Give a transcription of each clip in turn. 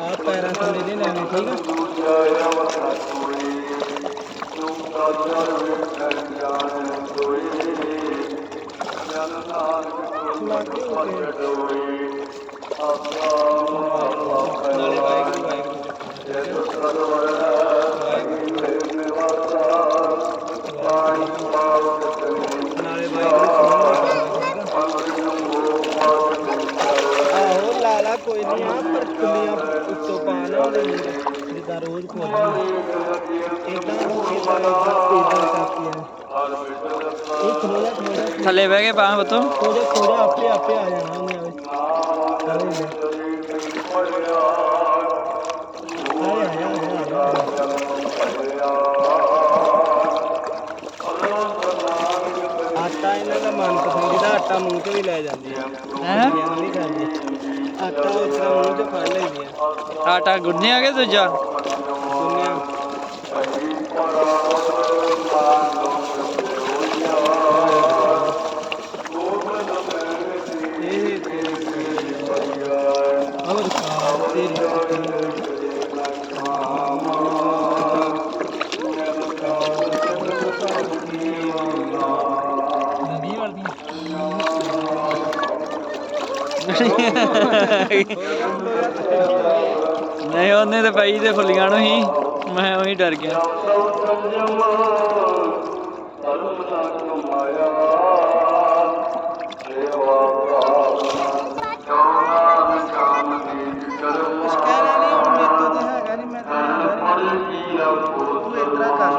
ਆ ਪੈਰਾਂ ਥੱਲੇ ਦੇ ਲੈਣੇ ਠੀਕ ਆ ਨਾਲੇ ਵਾਹਿਗੁਰੂ ਵਾਹਿਗੁਰੂ ਆਹੋ ਲਾਲਾ ਕੋਈ ਨਹੀਂ ਆ ਪਰ ਕੁੰਡੀਆਂ ਉੱਤੋਂ ਪਾਣਾ ਉਹਦੇ ਵਿੱਚ ਜਿੱਦਾਂ ਰੋਜ਼ ਖੋਲਣੀ ਇਦਾਂ ਇਦਾਂ ਇਦਾਂ ਕਾਪੀਆਂ ਇਹ ਖੋਲਾ ਖੋਲਾ ਥੱਲੇ ਬਹਿ ਕੇ ਪਾ ਬਤੋ ਥੋੜਾ ਥੋੜਾ ਆਪੇ ਆਪੇ ਆ ਜਾਣਾ ਉਹਨੇ ਆਵੇ। ਆਟਾ ਮੂੰਹ ਤੇ ਵੀ ਲੈ ਜਾਂਦੇ ਆ। ਹੈ? ਨਹੀਂ ਖਾਂਦੇ ਆਟਾ ਉਸ ਤਰ੍ਹਾਂ ਮੂੰਹ ਤੇ ਫੜ ਲੈਂਦੇ ਆ। ਆਟਾ ਗੁੰਨਿਆ ਕਿ ਦੂਜਾ? ਸੁਣਿਆ ਇਹ ਤੇਰੀ ਅਮਰ ਕਾ ਤੇਰੀ ਨਹੀਂ, ਉਹਨੇ ਤੇ ਪਈ ਤੇ ਫੁੱਲੀਆਂ ਨੂੰ ਹੀ। ਮੈਂ ਉਹੀ ਡਰ ਗਿਆ। ਤੂੰ ਇਸ ਕਰ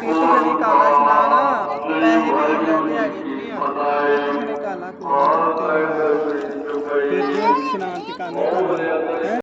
ਤੂੰ ਜਿਹੜੀ ਕਾਲਾ ਇਸ਼ਨਾਨ ਪੈਸੇ ਵੀ ਨਹੀਂ ਲੈਂਦੇ ਹੈਗੇ ਜਿਹੜੀਆਂ ਤੂੰ ਕਾਲਾ ਕੋਈ ਫਿਰ ਜੋ ਇਸ਼ਨਾਨ ਤੇ ਕਰ